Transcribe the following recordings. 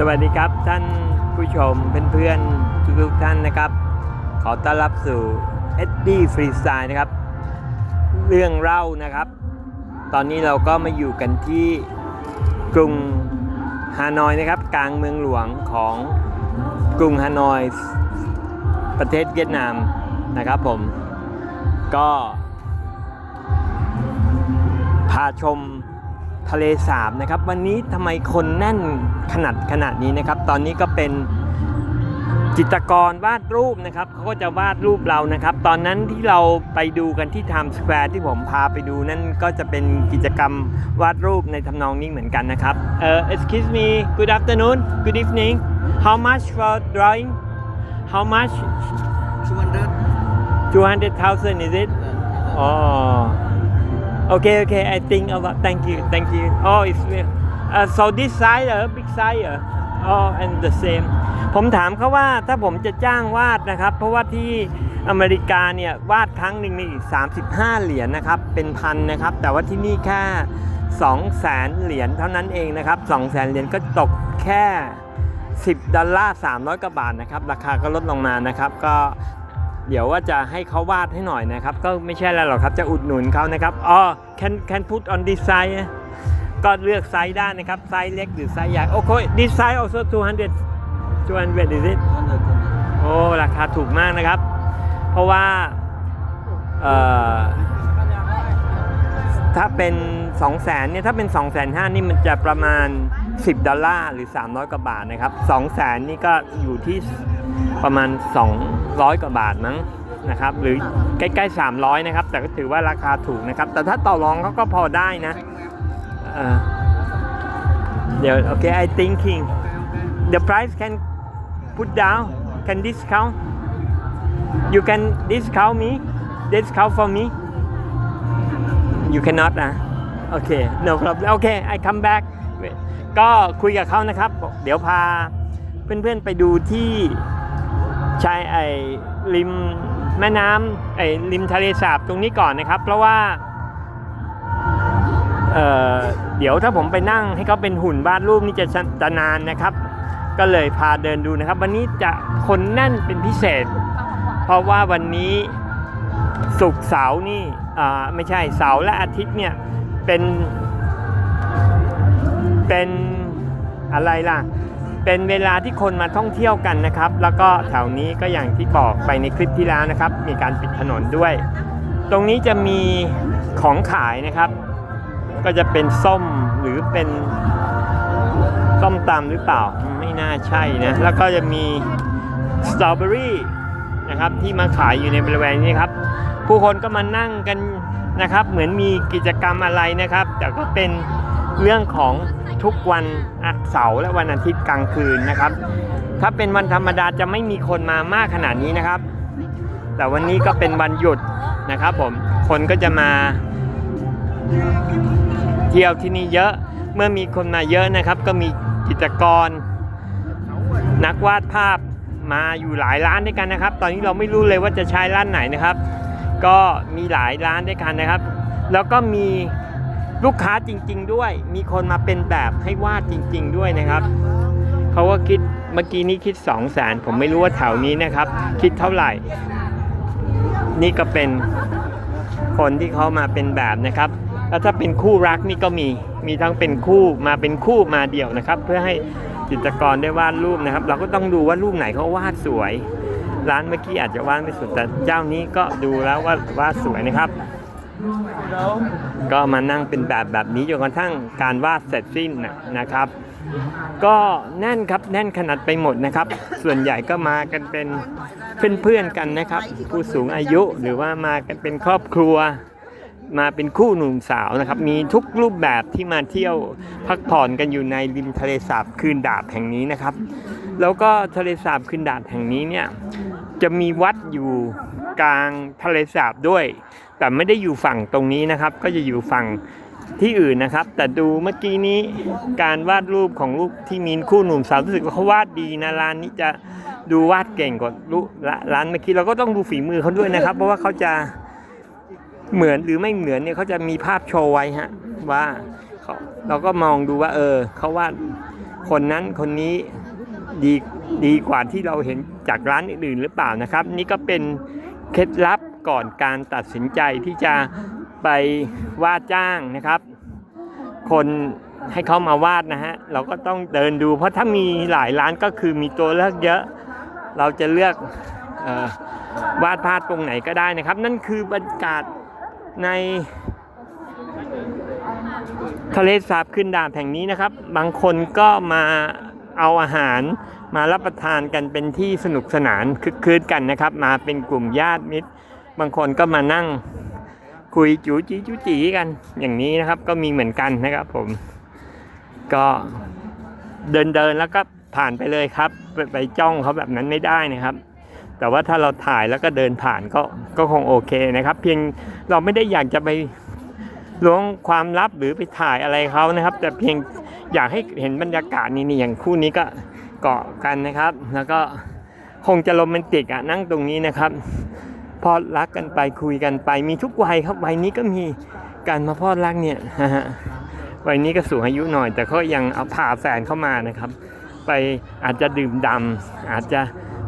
สวัสดีครับท่านผู้ชมเพื่อนๆทุกๆท่านนะครับ ขอต้อนรับสู่ s d Freestyle นะครับ เรื่องเล่านะครับ ตอนนี้เราก็มาอยู่กันที่กรุงฮานอยนะครับ กลางเมืองหลวงของกรุงฮานอย ประเทศเวียดนามนะครับผมก็พาชม ทะเลสาบนะครับ วันนี้ทำไมคนแน่นขนาดขนาดนี้นะครับ ตอนนี้ก็เป็นจิตรกรวาดรูปนะครับเขาก็จะวาดรูปเรานะครับ ตอนนั้นที่เราไปดูกันที่ Times Square ที่ผมพาไปดูนั่นก็จะเป็นกิจกรรมวาดรูปในทำนองนี้เหมือนกันนะครับเอ่อ excuse me good afternoon good evening how much for drawing how much 200 200,000 is it Oh, okay, okay. I think about. Thank you, thank you. Oh, it's uh, so this size, uh, big size, uh, oh, and the same. ผมถามเขาว่าถ้าผมจะจ้างวาดนะครับ เพราะว่าที่อเมริกาเนี่ยวาดครั้งหนึ่งนี่35 เหรียญนะครับ เป็นพันนะครับ แต่ว่าที่นี่แค่2แสนเหรียญเท่านั้นเองนะครับ2แสนเหรียญก็ตกแค่ 10 ดอลลาร์ 300กว่าบาทนะครับ ราคาก็ลดลงมานะครับ ก็ เดี๋ยวว่าจะให้เขาวาดให้หน่อยนะครับ ก็ไม่ใช่อะไรหรอกครับจะอุดหนุนเขานะครับอ๋อ can can put on this size นะก็เลือกไซส์ได้นะครับไซส์เล็กหรือไซส์ใหญ่โอเค this size also 200 200 is it โอ้ราคาถูกมากนะครับ เพราะว่าเอ่อถ้าเป็น 2 0 0แสนเนี่ยถ้าเป็น 2 5 0 0 0นี่มันจะประมาณ 10 ดอลลาร์หรือ 300 กว่าบาทนะครับ 2 0 0แสนนี่ก็อยู่ที่ ประมาณ 200 กว่าบาทมั้งนะครับ หรือใกล้ๆ 300 นะครับ แต่ก็ถือว่าราคาถูกนะครับ แต่ถ้าต่อรองเขาก็พอได้นะเอ่อเดี๋ยวโอเค I thinking the price can put down can discount you can discount me discount for me you cannot นะโอเค no problem โอเค I come back ก็คุยกับเขานะครับ เดี๋ยวพาเพื่อนๆไปดูที่ ชายไอ้ริมแม่น้ำไอ้ริมทะเลสาบตรงนี้ก่อนนะครับ เพราะว่าเออเดี๋ยวถ้าผมไปนั่งให้เขาเป็นหุ่นวาดรูปนี่จะจะนานนะครับ ก็เลยพาเดินดูนะครับ วันนี้จะคนแน่นเป็นพิเศษ เพราะว่าวันนี้ศุกร์เสาร์นี่อ่าไม่ใช่เสาร์และอาทิตย์เนี่ยเป็นเป็นอะไรล่ะ เป็นเวลาที่คนมาท่องเที่ยวกันนะครับ แล้วก็แถวนี้ก็อย่างที่บอกไปในคลิปที่แล้วนะครับ มีการปิดถนนด้วย ตรงนี้จะมีของขายนะครับ ก็จะเป็นส้มหรือเป็นส้มตำหรือเปล่าไม่น่าใช่นะ แล้วก็จะมีสตรอเบอรี่นะครับที่มาขายอยู่ในบริเวณนี้ครับ ผู้คนก็มานั่งกันนะครับ เหมือนมีกิจกรรมอะไรนะครับ แต่ก็เป็นเรื่องของ ทุกวันเสาร์และวันอาทิตย์กลางคืนนะครับ ถ้าเป็นวันธรรมดาจะไม่มีคนมามากขนาดนี้นะครับ แต่วันนี้ก็เป็นวันหยุดนะครับผมคนก็จะมาเที่ยวที่นี่เยอะเมื่อมีคนมาเยอะนะครับ ก็มีกิจกร นักวาดภาพมาอยู่หลายร้านด้วยกันนะครับ ตอนนี้เราไม่รู้เลยว่าจะใช้ร้านไหนนะครับ ก็มีหลายร้านด้วยกันนะครับ แล้วก็มี ลูกค้าจริง ๆ ด้วย มีคนมาเป็นแบบให้วาดจริง ๆ ด้วยนะครับเขาก็คิดเมื่อกี้นี้คิด2 0 0แสนผมไม่รู้ว่าแถวนี้นะครับ คิดเท่าไหร่ นี่ก็เป็นคนที่เขามาเป็นแบบนะครับแล้วถ้าเป็นคู่รักนี่ก็มีมีทั้งเป็นคู่มาเป็นคู่มาเดี่ยวนะครับ เพื่อให้จิตรกรได้วาดรูปนะครับ เราก็ต้องดูว่ารูปไหนเขาวาดสวย ร้านเมื่อกี้อาจจะวาดไม่สวยแต่เจ้านี้ก็ดูแล้วว่าวาดสวยนะครับ ก็มานั่งเป็นแบบแบบนี้จนกระทั่งการวาดเสร็จสิ้นนะครับ ก็แน่นครับแน่นขนาดไปหมดนะครับ ส่วนใหญ่ก็มากันเป็นเพื่อนๆกันนะครับ ผู้สูงอายุหรือว่ามากันเป็นครอบครัว มาเป็นคู่หนุ่มสาวนะครับ มีทุกรูปแบบที่มาเที่ยวพักผ่อนกันอยู่ในริมทะเลสาบคืนดาบแห่งนี้นะครับ แล้วก็ทะเลสาบคืนดาบแห่งนี้เนี่ยจะมีวัดอยู่กลางทะเลสาบด้วย แต่ไม่ได้อยู่ฝั่งตรงนี้นะครับ ก็จะอยู่ฝั่งที่อื่นนะครับ แต่ดูเมื่อกี้นี้การวาดรูปของรูปที่มีนคู่หนุ่มสาวรู้สึกว่าเขาวาดดีนะร้านนี้จะดูวาดเก่งกว่ารูร้านเมื่อกี้เราก็ต้องดูฝีมือเขาด้วยนะครับ เพราะว่าเขาจะเหมือนหรือไม่เหมือนเนี่ยเขาจะมีภาพโชว์ไว้ฮะว่าเเราก็มองดูว่า เออเขาว่าคนนั้นคนนี้ดีดีกว่าที่เราเห็นจากร้านอื่นๆหรือเปล่านะครับ นี่ก็เป็นเคล็ดลับ ก่อนการตัดสินใจที่จะไปว่าจ้างนะครับ คนให้เขามาวาดนะฮะเราก็ต้องเดินดูเพราะถ้ามีหลายร้านก็คือมีตัวเลือกเยอะ เราจะเลือกออวาดภาพตรงไหนก็ได้นะครับ นั่นคือบรรยากาศในทะเลสาบขึ้นดาบแห่งนี้นะครับ บางคนก็มาเอาอาหารมารับประทานกันเป็นที่สนุกสนานคึกคืนกันนะครับ มาเป็นกลุ่มญาติมิตร บางคนก็มานั่งคุยจูจีจูจีกันอย่างนี้นะครับ ก็มีเหมือนกันนะครับ ผม ก็เดินเดินแล้วก็ผ่านไปเลยครับไปไปจ้องเขาแบบนั้นไม่ได้นะครับ แต่ว่าถ้าเราถ่ายแล้วก็เดินผ่านก็ก็คงโอเคนะครับ เพียงเราไม่ได้อยากจะไปล้วงความลับหรือไปถ่ายอะไรเขานะครับ แต่เพียงอยากให้เห็นบรรยากาศนี่นี่อย่างคู่นี้ก็เกาะกันนะครับ แล้วก็คงจะโรแมนติกอะนั่งตรงนี้นะครับ พอดรักกันไปคุยกันไป มีทุกวัยครับวัยนี้ก็มีการมาพอดรักเนี่ยฮะวัยนี้ก็สูงอายุหน่อย แต่ก็ยังเอาพาแฟนเข้ามานะครับ ไปอาจจะดื่มดำอาจจะ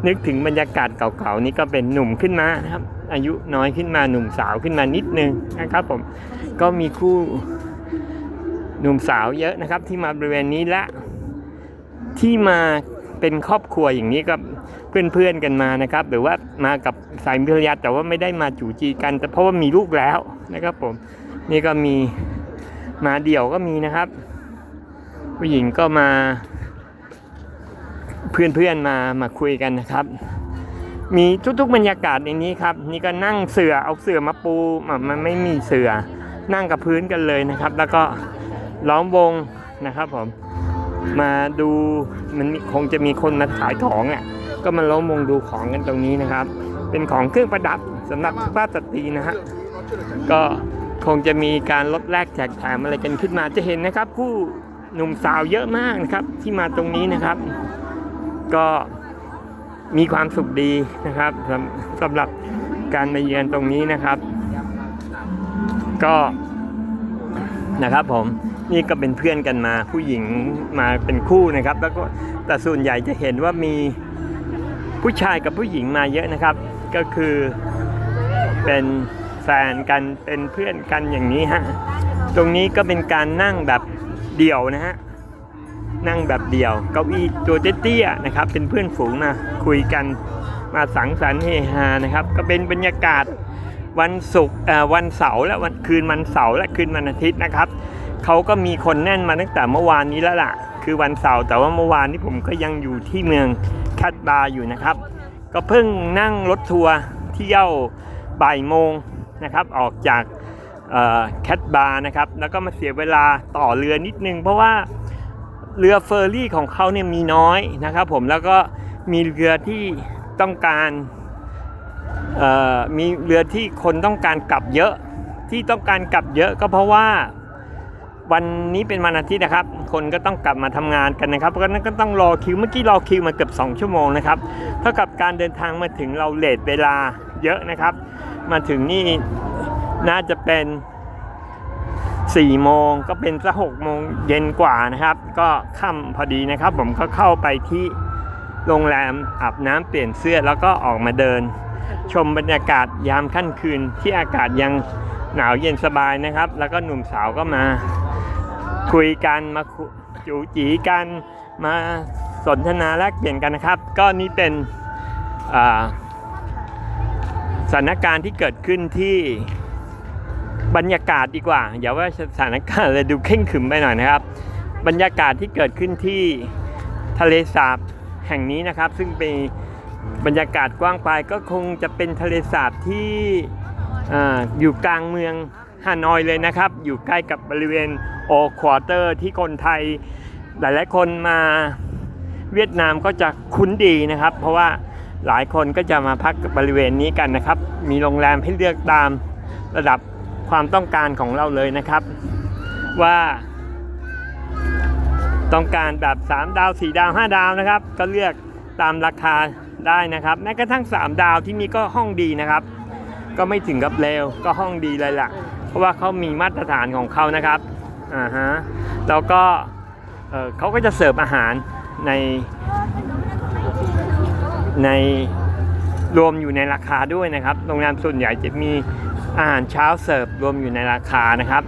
นึกถึงบรรยากาศเก่าๆนี่ก็เป็นหนุ่มขึ้นมานะครับ อายุน้อยขึ้นมาหนุ่มสาวขึ้นมานิดนึงนะครับผมก็มีคู่หนุ่มสาวเยอะนะครับ ที่มาบริเวณนี้และที่มาเป็นครอบครัวอย่างนี้ก็ เพื่อนๆกันมานะครับ หรือว่ามากับสายมิตรยาแต่ว่าไม่ได้มาจู่จีกัน แต่เพราะว่ามีลูกแล้วนะครับผมนี่ก็มีมาเดี่ยวก็มีนะครับ ผู้หญิงก็มา เพื่อนๆมามาคุยกันนะครับ มีทุกๆบรรยากาศในนี้ครับ นี่ก็นั่งเสือเอาเสือมาปูมันไม่มีเสือนั่งกับพื้นกันเลยนะครับ แล้วก็ล้อมวงนะครับผมมาดูมันคงจะมีคนมาขายของอะ ก็มาล้อมวงดูของกันตรงนี้นะครับ เป็นของเครื่องประดับสำหรับสุภาพสตรีนะฮะก็คงจะมีการลดแลกแจกแถมอะไรกันขึ้นมาจะเห็นนะครับ ผู้หนุ่มสาวเยอะมากนะครับ ที่มาตรงนี้นะครับ ก็มีความสุขดีนะครับสำสำหรับการมาเยือนตรงนี้นะครับ ก็นะครับผมนี่ก็เป็นเพื่อนกันมาผู้หญิงมาเป็นคู่นะครับ แล้วก็แต่ส่วนใหญ่จะเห็นว่ามี ผู้ชายกับผู้หญิงมาเยอะนะครับ ก็คือเป็นแฟนกันเป็นเพื่อนกันอย่างนี้ฮะตรงนี้ก็เป็นการนั่งแบบเดี่ยวนะฮะนั่งแบบเดี่ยวเก้าอี้ตัวเตี้ยๆนะครับ เป็นเพื่อนฝูงมาคุยกันมาสังสรรค์เฮฮานะครับ ก็เป็นบรรยากาศวันศุกร์วันเสาร์และวันคืนวันเสาร์และคืนวันอาทิตย์นะครับเขาก็มีคนแน่นมาตั้งแต่เมื่อวานนี้แล้วล่ะ คือวันเสาร์แต่ว่าเมื่อวานนี้ผมก็ยังอยู่ที่เมือง คัตบาร์อยู่นะครับ ก็เพิ่งนั่งรถทัวร์เที่ยวบ่ายโมงนะครับ ออกจากแคทบาร์นะครับ แล้วก็มาเสียเวลาต่อเรือนิดนึง เพราะว่าเรือเฟอร์รี่ของเขาเนี่ยมีน้อยนะครับ ผมแล้วก็มีเรือที่ต้องการมีเรือที่คนต้องการกลับเยอะที่ต้องการกลับเยอะก็เพราะว่าวันนี้เป็นวันอาทิตย์นะครับ คนก็ต้องกลับมาทำงานกันนะครับเพราะฉะนั้นก็ต้องรอคิวเมื่อกี้รอคิวมาเกือบ2ชั่วโมงนะครับเท่ากับการเดินทางมาถึงเราเลทเวลาเยอะนะครับ มาถึงนี่น่าจะเป็น4โมงก็เป็นสักหกโมงเย็นกว่านะครับ ก็ค่ำพอดีนะครับ ผมก็เข้าไปที่โรงแรมอาบน้ำเปลี่ยนเสื้อแล้วก็ออกมาเดิน ชมบรรยากาศยามค่ำคืนที่อากาศยังหนาวเย็นสบายนะครับ แล้วก็หนุ่มสาวก็มา คุยกันมาคุจูจีกันมาสนทนาแลกเปลี่ยนกันนะครับ ก็นี่เป็นสถานการณ์ที่เกิดขึ้นที่บรรยากาศดีกว่า อย่าว่าสถานการณ์เลยดูเข่งขึมไปหน่อยนะครับ บรรยากาศที่เกิดขึ้นที่ทะเลสาบแห่งนี้นะครับ ซึ่งเป็นบรรยากาศกว้างไปก็คงจะเป็นทะเลสาบที่ออยู่กลางเมือง ฮานอยเลยนะครับ อยู่ใกล้กับบริเวณโอควอเตอร์ที่คนไทย หลายๆคนมาเวียดนามก็จะคุ้นดีนะครับ เพราะว่าหลายคนก็จะมาพักบริเวณนี้กันนะครับ มีโรงแรมให้เลือกตามระดับความต้องการของเราเลยนะครับ ว่า ต้องการแบบ 3 ดาว 4 ดาว 5 ดาวนะครับ ก็เลือกตามราคาได้นะครับ แม้กระทั่ง 3 ดาวที่มีก็ห้องดีนะครับ ก็ไม่ถึงกับเลวก็ห้องดีเลยล่ะ เพราะว่าเขามีมาตรฐานของเขานะครับอ่าฮะแล้วก็เออเขาก็จะเสิร์ฟอาหารในในรวมอยู่ในราคาด้วยนะครับโรงแรมส่วนใหญ่จะมีอาหารเช้าเสิร์ฟรวมอยู่ในราคานะครับ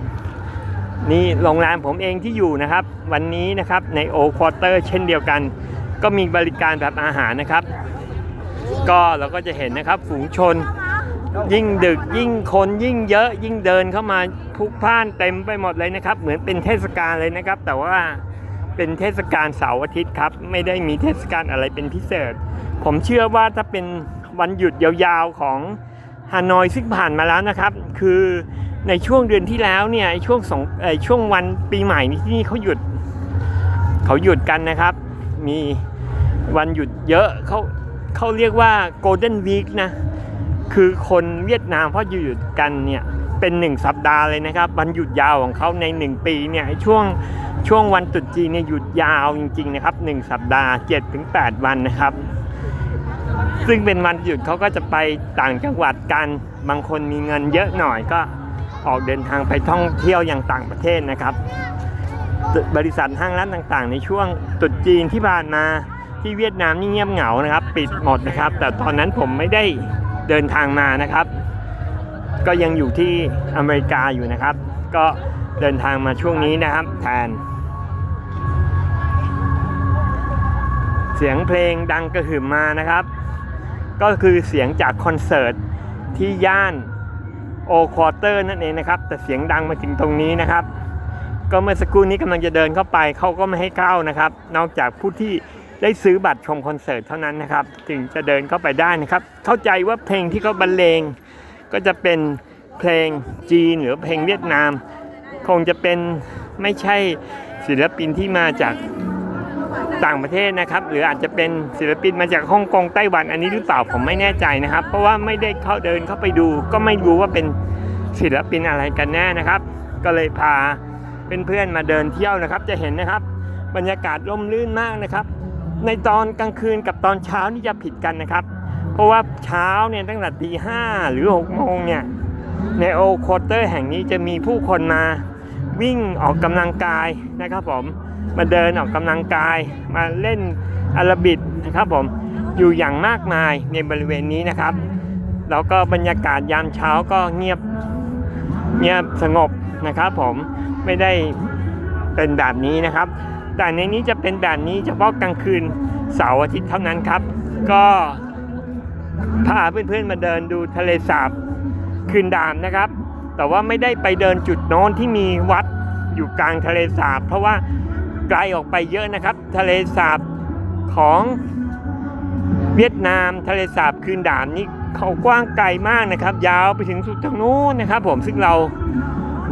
นี่โรงแรมผมเองที่อยู่นะครับ วันนี้นะครับในโอควอเตอร์เช่นเดียวกัน ก็มีบริการแบบอาหารนะครับ ก็เราก็จะเห็นนะครับฝูงชน ยิ่งดึกยิ่งคนยิ่งเยอะยิ่งเดินเข้ามาพุกพ่านเต็มไปหมดเลยนะครับ เหมือนเป็นเทศกาลเลยนะครับ แต่ว่าเป็นเทศกาลเสาร์อาทิตย์ครับ ไม่ได้มีเทศกาลอะไรเป็นพิเศษ ผมเชื่อว่าถ้าเป็นวันหยุดยาวๆของฮานอยซึ่งผ่านมาแล้วนะครับ คือในช่วงเดือนที่แล้วเนี่ยช่วงสองไอ้ช่วงวันปีใหม่นี่ที่นี่เขาหยุดเขาหยุดกันนะครับ มีวันหยุดเยอะเขาเขาเรียกว่า Golden Week นะ คือคนเวียดนามเขาหยุดกันเนี่ยเป็นหนึ่งสัปดาห์เลยนะครับวันหยุดยาวของเขาในหนึ่งปีเนี่ยช่วงช่วงวันตรุษจีนเนี่ยหยุดยาวจริงๆนะครับหนึ่งสัปดาห์7ถึง8วันนะครับ ซึ่งเป็นวันหยุดเขาก็จะไปต่างจังหวัดกัน บางคนมีเงินเยอะหน่อยก็ออกเดินทางไปท่องเที่ยวอย่างต่างประเทศนะครับ บริษัทห้างร้านต่างๆ ในช่วงตรุษจีนที่ผ่านมาที่เวียดนามนี่เงียบเหงานะครับ ปิดหมดนะครับ แต่ตอนนั้นผมไม่ได้ เดินทางมานะครับ ก็ยังอยู่ที่อเมริกาอยู่นะครับ ก็เดินทางมาช่วงนี้นะครับแทน เสียงเพลงดังกระหึ่มมานะครับ ก็คือเสียงจากคอนเสิร์ตที่ย่านโอควอเตอร์นั่นเองนะครับ แต่เสียงดังมาถึงตรงนี้นะครับ ก็เมื่อสักครู่นี้กำลังจะเดินเข้าไปเขาก็ไม่ให้เข้านะครับ นอกจากผู้ที่ ได้ซื้อบัตรชมคอนเสิร์ตเท่านั้นนะครับถึงจะเดินเข้าไปได้นะครับ เข้าใจว่าเพลงที่เขาบรรเลง ก็จะเป็นเพลงจีนหรือเพลงเวียดนาม คงจะเป็นไม่ใช่ศิลปินที่มาจากต่างประเทศนะครับ หรืออาจจะเป็นศิลปินมาจากฮ่องกงไต้หวันอันนี้หรือเปล่าผมไม่แน่ใจนะครับ เพราะว่าไม่ได้เข้าเดินเข้าไปดู ก็ไม่รู้ว่าเป็นศิลปินอะไรกันแน่นะครับ ก็เลยพาเพื่อนๆมาเดินเที่ยวนะครับ จะเห็นนะครับ บรรยากาศร่มรื่นมากนะครับ ในตอนกลางคืนกับตอนเช้านี่จะผิดกันนะครับ เพราะว่าเช้าเนี่ยตั้งแต่ตีห้าหรือ6โมงเนี่ยในโอโคเตอร์แห่งนี้จะมีผู้คนมาวิ่งออกกำลังกายนะครับผมมาเดินออกกำลังกายมาเล่นอาราบิดนะครับผมอยู่อย่างมากมายในบริเวณนี้นะครับ แล้วก็บรรยากาศยามเช้าก็เงียบเงียบสงบนะครับผมไม่ได้เป็นแบบนี้นะครับ แต่ในนี้จะเป็นแบบนี้เฉพาะกลางคืนเสาร์อาทิตย์เท่านั้นครับ ก็พาเพื่อนๆมาเดินดูทะเลสาบคืนดามนะครับ แต่ว่าไม่ได้ไปเดินจุดโน้นที่มีวัดอยู่กลางทะเลสาบ เพราะว่าไกลออกไปเยอะนะครับ ทะเลสาบของเวียดนามทะเลสาบคืนดามนี่เขากว้างไกลมากนะครับ ยาวไปถึงสุดทางนู้นนะครับ ผมซึ่งเรา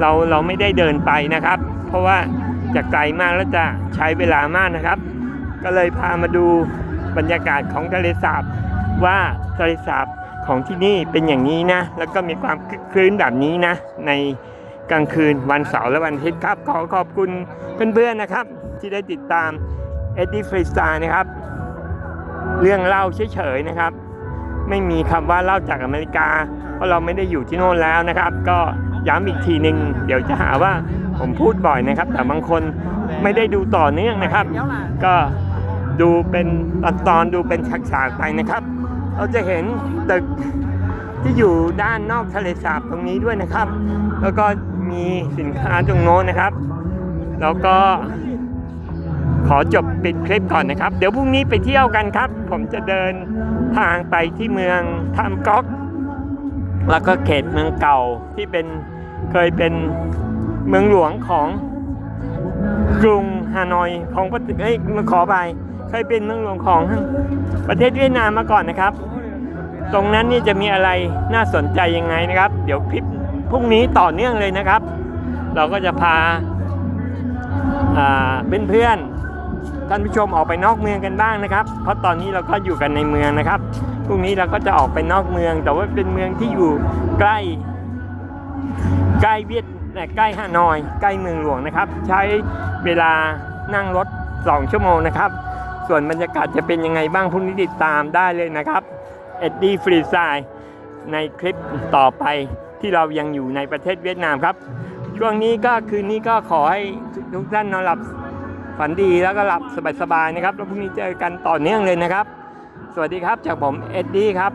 เราเราไม่ได้เดินไปนะครับ เพราะว่า จะไกลมากและจะใช้เวลามากนะครับ ก็เลยพามาดูบรรยากาศของทะเลสาบว่าทะเลสาบของที่นี่เป็นอย่างนี้นะ แล้วก็มีความคลึกคลื้นแบบนี้นะ ในกลางคืนวันเสาร์และวันอาทิตย์ครับ ขอขอบคุณเพื่อนๆนะครับ ที่ได้ติดตามเอ็ดดี้ฟรีสไตล์นะครับ เรื่องเล่าเฉยๆนะครับ ไม่มีคำว่าเล่าจากอเมริกา เพราะเราไม่ได้อยู่ที่โน่นแล้วนะครับ ก็ย้ำอีกทีหนึ่งเดี๋ยวจะหาว่า ผมพูดบ่อยนะครับ แต่บางคนไม่ได้ดูต่อเนื่องนะครับ ก็ดูเป็นตอนตอนดูเป็นฉากๆไปนะครับ เราจะเห็นตึกที่อยู่ด้านนอกทะเลสาบตรงนี้ด้วยนะครับ แล้วก็มีสินค้าตรงโน้นนะครับ แล้วก็ขอจบปิดคลิปก่อนนะครับ เดี๋ยวพรุ่งนี้ไปเที่ยวกันครับ ผมจะเดินทางไปที่เมืองทามก๊อก แล้วก็เขตเมืองเก่าที่เป็นเคยเป็น เมืองหลวงของกรุงฮานอยของประเทศเอ้ยขอไปเคยเป็นเมืองหลวงของประเทศเวียดนามมาก่อนนะครับ ตรงนั้นนี่จะมีอะไรน่าสนใจยังไงนะครับ เดี๋ยวคลิปพรุ่งนี้ต่อเนื่องเลยนะครับ เราก็จะพาอ่าเพื่อนๆท่านผู้ชมออกไปนอกเมืองกันบ้างนะครับ เพราะตอนนี้เราก็อยู่กันในเมืองนะครับพรุ่งนี้เราก็จะออกไปนอกเมือง แต่ว่าเป็นเมืองที่อยู่ใกล้ใกล้เวียด แต่ใกล้ฮานอย ใกล้เมืองหลวงนะครับ ใช้เวลานั่งรถ 2 ชั่วโมงนะครับ ส่วนบรรยากาศจะเป็นยังไงบ้างพรุ่งนี้ติดตามได้เลยนะครับเอ็ดดี้ฟรีไซในคลิปต่อไปที่เรายังอยู่ในประเทศเวียดนามครับ ช่วงนี้ก็คืนนี้ก็ขอให้ทุกท่านนอนหลับฝันดีแล้วก็หลับสบายๆนะครับ แล้วพรุ่งนี้เจอกันต่อเนื่องเลยนะครับ สวัสดีครับจากผมเอ็ดดี้ครับ